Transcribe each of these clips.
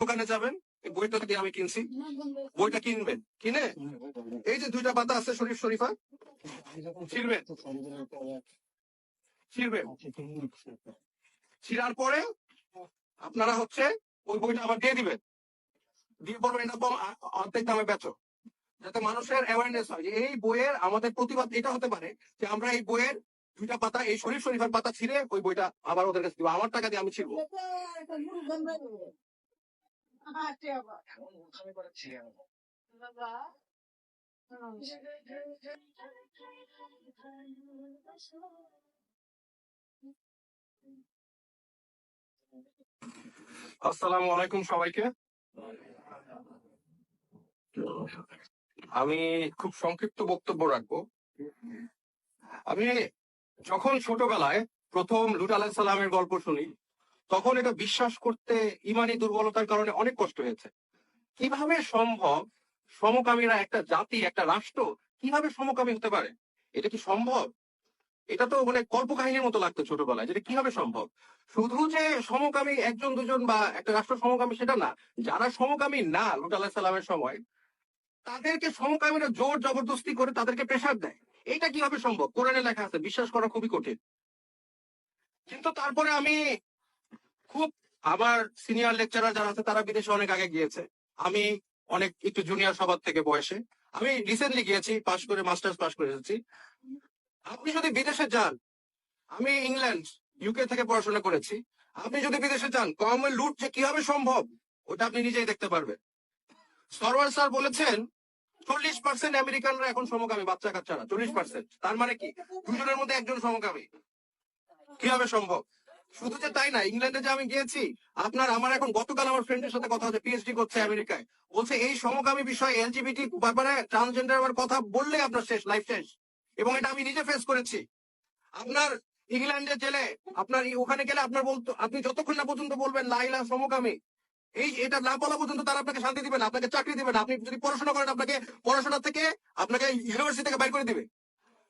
দোকানে যাবেন বইটা থেকে আমি কিনছি। বইটা কিনবেন। কিনে এই যে দুইটা পাতা আছে শরীফ শরীফা ছিড়বেন। ছিড়বেন। ছিড়ার পরে আপনারা হচ্ছে ওই বইটা আবার দিয়ে দিবেন। দিয়ে বলবেন, এটা অর্ধেক দামে বেচো। যাতে মানুষের অ্যাওয়ারনেস হয় এই বইয়ের আমাদের প্রতিবাদ এটা হতে পারে যে আমরা এই বইয়ের দুইটা পাতা, এই শরীফ শরীফের পাতা ছিঁড়ে ওই বইটা আবার ওদের কাছে দিব। আমার টাকা দিয়ে আমি ছিড়বো। আসসালামু আলাইকুম সবাইকে। আমি খুব সংক্ষিপ্ত বক্তব্য রাখব। আমি যখন ছোটবেলায় প্রথম লুট আলাহ সালামের গল্প শুনি তখন এটা বিশ্বাস করতে ইমানি দুর্বলতার কারণে অনেক কষ্ট হয়েছে। কীভাবে সম্ভব সমকামীরা একটা জাতি, একটা রাষ্ট্র কীভাবে সমকামী হতে পারে? এটা কি সম্ভব? এটা তো মানে কল্পকাহিনীর মতো লাগতো ছোটবেলায় যেটা কীভাবে সম্ভব? শুধু যে সমকামী একজন, দুজন বা একটা রাষ্ট্র সমকামী সেটা না, যারা সমকামী না, লুট আলাহ সালামের সময়, তাদেরকে সমকামীরা জোর জবরদস্তি করে তাদেরকে প্রেশার দেয়। এটা কীভাবে সম্ভব? কোরআনে লেখা আছে, বিশ্বাস করা খুবই কঠিন। কিন্তু তারপরে আমি খুব আমার সিনিয়র লেকচারার যারা আছে, তারা বিদেশে অনেক আগে গিয়েছে। আমি অনেক একটু জুনিয়র সবার থেকে বয়সে। আমি রিসেন্টলি গিয়েছি পাশ করে মাস্টার্স পাশ করে এসেছি। আপনি যদি বিদেশে যান, আমি ইংল্যান্ড ইউকে থেকে পড়াশোনা করেছি। আপনি যদি বিদেশে যান কমে লুট যে কীভাবে সম্ভব, ওটা আপনি নিজেই দেখতে পারবেন। সরওয়ার স্যার বলেছেন, চল্লিশ পার্সেন্ট আমেরিকানরা এখন সমকামী, বাচ্চা কাচ্চারা, চল্লিশ পার্সেন্ট তার মানে কি? দুজনের মধ্যে একজন সমকামী। কীভাবে সম্ভব? শুধু যে তাই না, ইংল্যান্ডে যে আমি গিয়েছি, আপনার, আমার এখন গতকাল আমার ফ্রেন্ডের সাথে কথা হচ্ছে পিএইচডি করছে আমেরিকায়। বলছে, এই সমকামী বিষয় এলজিবিটি ব্যাপারে ট্রান্সজেন্ডার কথা বললে আপনার শেষ লাইফ শেষ। এবং এটা আমি নিজে ফেস করেছি। আপনার ইংল্যান্ডের জেলে আপনার ওখানে গেলে আপনার বলতো, আপনি যতক্ষণ না পর্যন্ত বলবেন লাইলা সমকামী, এই, এটা না বলা পর্যন্ত তারা আপনাকে শান্তি দিবে না, আপনাকে চাকরি দিবে না। আপনি যদি পড়াশোনা করেন, আপনাকে পড়াশোনা থেকে, আপনাকে ইউনিভার্সিটি থেকে বাইর করে দিবে।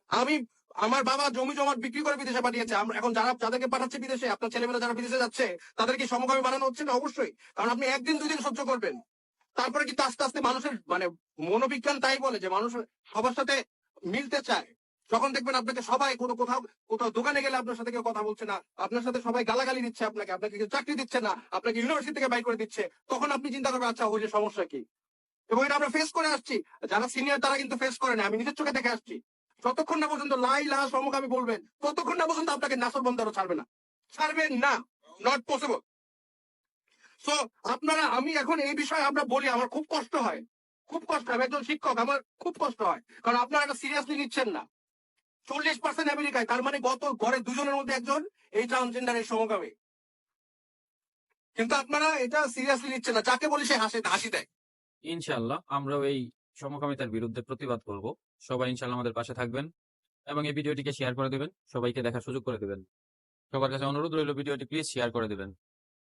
আমি আমার বাবা জমি জমা বিক্রি করে বিদেশে পাঠিয়েছে। আমরা এখন যারা যাদেরকে পাঠাচ্ছে বিদেশে, আপনার ছেলেমেয়েরা যারা বিদেশে যাচ্ছে, তাদেরকে সমকামী বানানো হচ্ছে না? অবশ্যই। কারণ আপনি একদিন, দুদিন সহ্য করবেন। তারপরে কিন্তু আস্তে আস্তে মানুষের মানে মনোবিজ্ঞান তাই বলে যে মানুষ সবার সাথে মিলতে চায়। যখন দেখবেন আপনাকে সবাই কোনো কোথাও কোথাও দোকানে গেলে আপনার সাথে কেউ কথা বলছে না, আপনার সাথে সবাই গালাগালি দিচ্ছে আপনাকে আপনাকে কেউ চাকরি দিচ্ছে না, আপনাকে ইউনিভার্সিটি থেকে বাইর করে দিচ্ছে, তখন আপনি চিন্তা করবেন আচ্ছা যে সমস্যা কি? এবং এটা আমরা ফেস করে আসছি। যারা সিনিয়র তারা কিন্তু ফেস করে না, আমি নিজের চোখে দেখে আসছি। যতক্ষণ না পর্যন্ত লাই লাহা সমকামী বলবেন, ততক্ষণ না পর্যন্ত আপনাকে নাসর বন্দারও ছাড়বে না। ছাড়বেন না। নট পসিবল সো আপনারা, আমি এখন এই বিষয়ে আমরা বলি, আমার খুব কষ্ট হয়। খুব কষ্ট হয়। একজন শিক্ষক, আমার খুব কষ্ট হয়। কারণ আপনারা এটা সিরিয়াসলি নিচ্ছেন না। চল্লিশ পার্সেন্ট আমেরিকায়, তার মানে গত ঘরে দুজনের মধ্যে একজন এই ট্রান্সজেন্ডার এই সমকামী। কিন্তু আপনারা এটা সিরিয়াসলি নিচ্ছেন না। যাকে বলি সে হাসি হাসি দেয়। ইনশাল্লাহ আমরাও এই সমকামিতার বিরুদ্ধে প্রতিবাদ করব। সবাই ইনশাল্লাহ আমাদের পাশে থাকবেন এবং এই ভিডিওটিকে শেয়ার করে দেবেন। সবাইকে দেখার সুযোগ করে দেবেন। সবার কাছে অনুরোধ রইল, ভিডিওটি প্লিজ শেয়ার করে দেবেন।